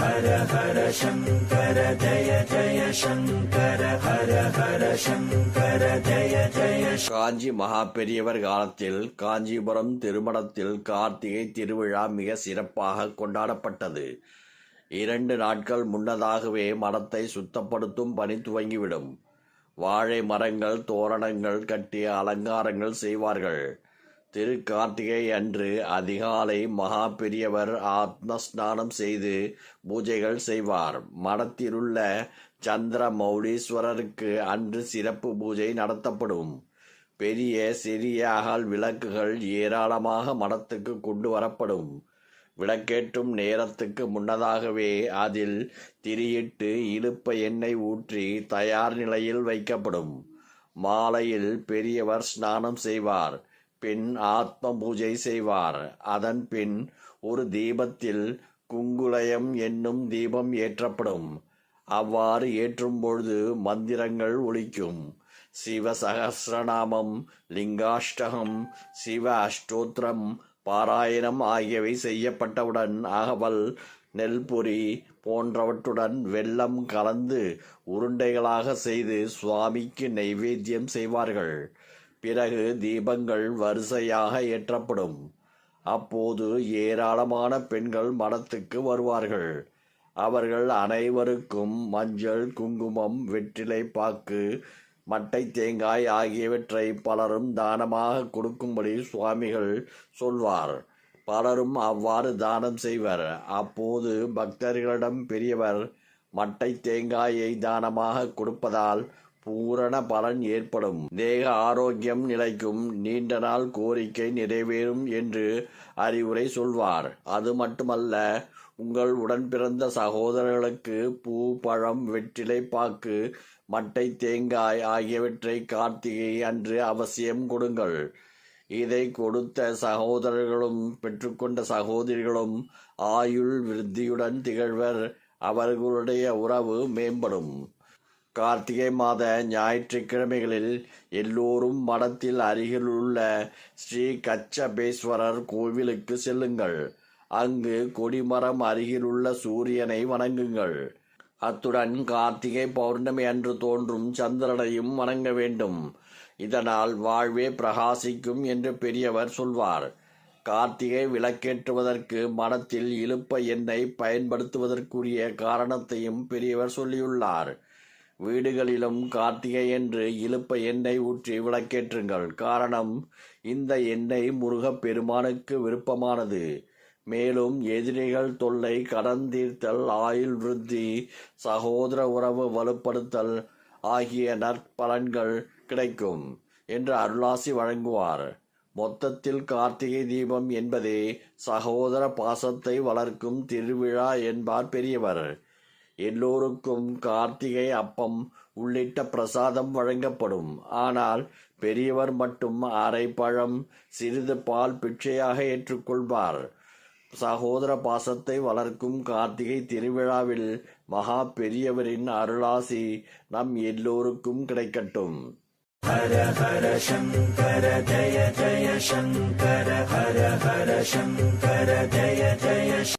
ஹர ஹர சங்கர ஜய ஜய சங்கர ஹர ஹர சங்கர ஜய ஜய காஞ்சி மகா பெரியவர் காலத்தில் காஞ்சிபுரம் திருமணத்தில் கார்த்திகை திருவிழா மிக சிறப்பாக கொண்டாடப்பட்டது. இரண்டு நாட்கள் முன்னதாகவே மடத்தை சுத்தப்படுத்தும் பணி துவங்கிவிடும். வாழை மரங்கள் தோரணங்கள் கட்டி அலங்காரங்கள் செய்வார்கள். திருக்கார்த்திகை அன்று அதிகாலை மகா பெரியவர் ஆத்ம ஸ்நானம் செய்து பூஜைகள் செய்வார். மடத்திலுள்ள சந்திர மௌலீஸ்வரருக்கு அன்று சிறப்பு பூஜை நடத்தப்படும். பெரிய சிறிய அகல் விளக்குகள் ஏராளமாக மடத்துக்கு கொண்டு வரப்படும். விளக்கேற்றும் நேரத்துக்கு முன்னதாகவே அதில் திரியிட்டு இழுப்ப எண்ணெய் ஊற்றி தயார் நிலையில் வைக்கப்படும். மாலையில் பெரியவர் ஸ்நானம் செய்வார். பின் ஆத்ம பூஜை செய்வார். அதன் பின் ஒரு தீபத்தில் குங்குலயம் என்னும் தீபம் ஏற்றப்படும். அவ்வாறு ஏற்றும் பொழுது மந்திரங்கள் ஒழிக்கும் சிவ சகசிரநாமம் லிங்காஷ்டகம் சிவ அஷ்டோத்திரம் பாராயணம் ஆகியவை செய்யப்பட்டவுடன் அகவல் நெல்பொறி போன்றவற்றுடன் வெள்ளம் கலந்து உருண்டைகளாக செய்து சுவாமிக்கு நைவேத்தியம் செய்வார்கள். பிறகு தீபங்கள் வரிசையாக ஏற்றப்படும். அப்போது ஏராளமான பெண்கள் மடத்துக்கு வருவார்கள். அவர்கள் அனைவருக்கும் மஞ்சள் குங்குமம் வெற்றிலை பாக்கு மட்டை தேங்காய் ஆகியவற்றை பலரும் தானமாக கொடுக்கும்படி சுவாமிகள் சொல்வார். பலரும் அவ்வாறு தானம் செய்வர். அப்போது பக்தர்களிடம் பெரியவர் மட்டை தேங்காயை தானமாக கொடுப்பதால் பூரண பலன் ஏற்படும். தேக ஆரோக்கியம் நிலைக்கும். நீண்ட நாள் கோரிக்கை நிறைவேறும் என்று அறிவுரை சொல்வார். அது மட்டுமல்ல உங்கள் உடன் பிறந்த சகோதரர்களுக்கு பூ பழம் வெற்றிலை பாக்கு மட்டை தேங்காய் ஆகியவற்றை கார்த்திகை அன்று அவசியம் கொடுங்கள். இதை கொடுத்த சகோதரர்களும் பெற்றுக்கொண்ட சகோதரிகளும் ஆயுள் விருத்தியுடன் திகழ்வர். அவர்களுடைய உறவு மேம்படும். கார்த்திகை மாத ஞாயிற்றுக்கிழமைகளில் எல்லோரும் மடத்தில் அருகிலுள்ள ஸ்ரீ கச்சபேஸ்வரர் கோவிலுக்கு செல்லுங்கள். அங்கு கொடிமரம் அருகிலுள்ள சூரியனை வணங்குங்கள். அத்துடன் கார்த்திகை பௌர்ணமி அன்று தோன்றும் சந்திரனையும் வணங்க வேண்டும். இதனால் வாழ்வே பிரகாசிக்கும் என்று பெரியவர் சொல்வார். கார்த்திகை விளக்கேற்றுவதற்கு மடத்தில் இழுப்ப எண்ணெய் பயன்படுத்துவதற்குரிய காரணத்தையும் பெரியவர் சொல்லியுள்ளார். வீடுகளிலும் கார்த்திகை என்று இழுப்ப எண்ணெய் ஊற்றி விளக்கேற்றுங்கள். காரணம் இந்த எண்ணெய் முருகப் பெருமானுக்கு விருப்பமானது. மேலும் எதிரிகள் தொல்லை கடன் தீர்த்தல் ஆயுள் விருத்தி சகோதர உறவு வலுப்படுத்தல் ஆகிய நற்பலன்கள் கிடைக்கும் என்று அருளாசி வழங்குவார். மொத்தத்தில் கார்த்திகை தீபம் என்பதே சகோதர பாசத்தை வளர்க்கும் திருவிழா என்பார் பெரியவர். எல்லோருக்கும் கார்த்திகை அப்பம் உள்ளிட்ட பிரசாதம் வழங்கப்படும். ஆனால் பெரியவர் மட்டும் அரை பழம் சிறிது பால் பிச்சையாக ஏற்றுக்கொள்வார். சகோதர பாசத்தை வளர்க்கும் கார்த்திகை திருவிழாவில் மகா பெரியவரின் அருளாசி நம் எல்லோருக்கும் கிடைக்கட்டும். ஹர ஹர சங்கர ஜய ஜய சங்கர ஹர ஹர சங்கர ஜய ஜய